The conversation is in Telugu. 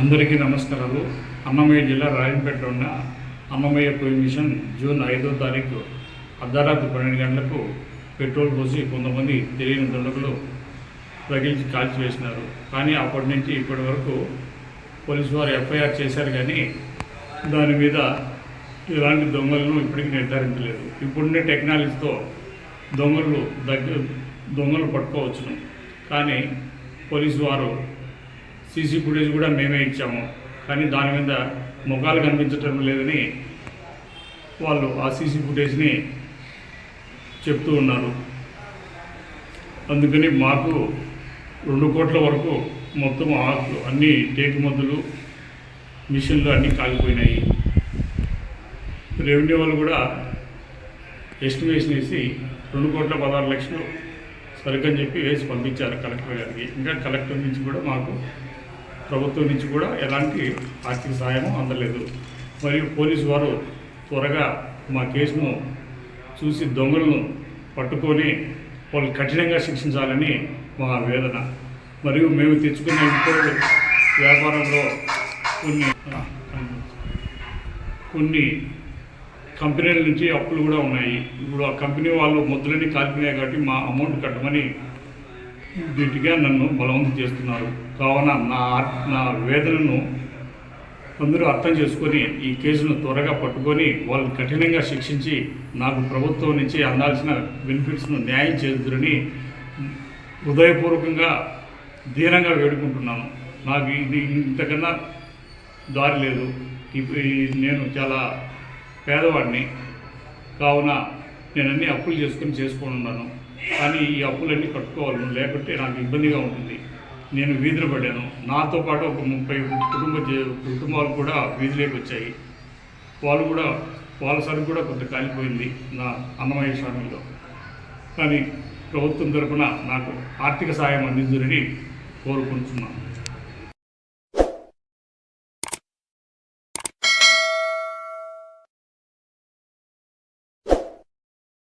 అందరికీ నమస్కారాలు. అన్నమయ్య జిల్లా రాజంపేటలో ఉన్న అన్నమయ్య కోయి మిషన్ జూన్ ఐదో తారీఖు అర్ధరాత్రి పన్నెండు గంటలకు పెట్రోల్ పోసి కొంతమంది తెలియని దొండకులు తగిలించి కాల్చి వేసినారు. కానీ అప్పటి నుంచి ఇప్పటి వరకు పోలీసు వారు ఎఫ్ఐఆర్ చేశారు కానీ దాని మీద ఇలాంటి దొంగలను ఇప్పటికీ నిర్ధారించలేదు. ఇప్పుడుండే టెక్నాలజీతో దొంగలు దగ్గర దొంగలు పట్టుకోవచ్చును. కానీ పోలీసు వారు సీసీ ఫుటేజ్ కూడా మేమే ఇచ్చాము. కానీ దాని మీద ముఖాలు కనిపించటం లేదని వాళ్ళు ఆ సీసీ ఫుటేజ్ని చెప్తూ ఉన్నారు. అందుకని మాకు రెండు కోట్ల వరకు మొత్తం ఆకులు అన్నీ టేకు మందులు మిషన్లు అన్నీ కాలిపోయినాయి. రెవెన్యూ వాళ్ళు కూడా ఎస్టిమేషన్ వేసి రెండు కోట్ల పదహారు లక్షలు సరుకని చెప్పి వేసి పంపించారు కలెక్టర్ గారికి. ఇంకా కలెక్టర్ నుంచి కూడా మాకు ప్రభుత్వం నుంచి కూడా ఎలాంటి ఆర్థిక సహాయం అందలేదు. మరియు పోలీసు వారు త్వరగా మా కేసును చూసి దొంగలను పట్టుకొని వాళ్ళు కఠినంగా శిక్షించాలని మా వేదన. మరియు మేము తెచ్చుకున్న ఇంపోర్ట్ వ్యాపారంలో కొన్ని కొన్ని కంపెనీల నుంచి అప్పులు కూడా ఉన్నాయి. ఇప్పుడు ఆ కంపెనీ వాళ్ళు ముద్దులని కాల్పినాయి కాబట్టి మా అమౌంట్ కట్టమని ధీటుగా నన్ను బలవంతం చేస్తున్నారు. కావున నా నా వేదనను అందరూ అర్థం చేసుకొని ఈ కేసును త్వరగా పట్టుకొని వాళ్ళని కఠినంగా శిక్షించి నాకు ప్రభుత్వం నుంచి అందాల్సిన బెనిఫిట్స్ను న్యాయం చేదురని హృదయపూర్వకంగా దీనంగా వేడుకుంటున్నాను. నాకు ఇది ఇంతకన్నా దారి లేదు. ఇప్పుడు నేను చాలా పేదవాడిని. కావున నేను అన్ని అప్పులు చేసుకొని చేసుకొని ఉన్నాను కానీ ఈ అప్పులన్నీ కట్టుకోవాలి లేకుంటే నాకు ఇబ్బందిగా ఉంటుంది. నేను వీధిలో పడ్డాను నాతో పాటు ఒక ముప్పై కుటుంబ కుటుంబాలు కూడా వీధిలోకి వచ్చాయి. వాళ్ళు కూడా వాళ్ళ సరుకు కూడా కొంత కాలిపోయింది నా అన్నమయ్య స్వామిలో. కానీ ప్రభుత్వం తరపున నాకు ఆర్థిక సాయం అందించుదని కోరుకుంటున్నాను.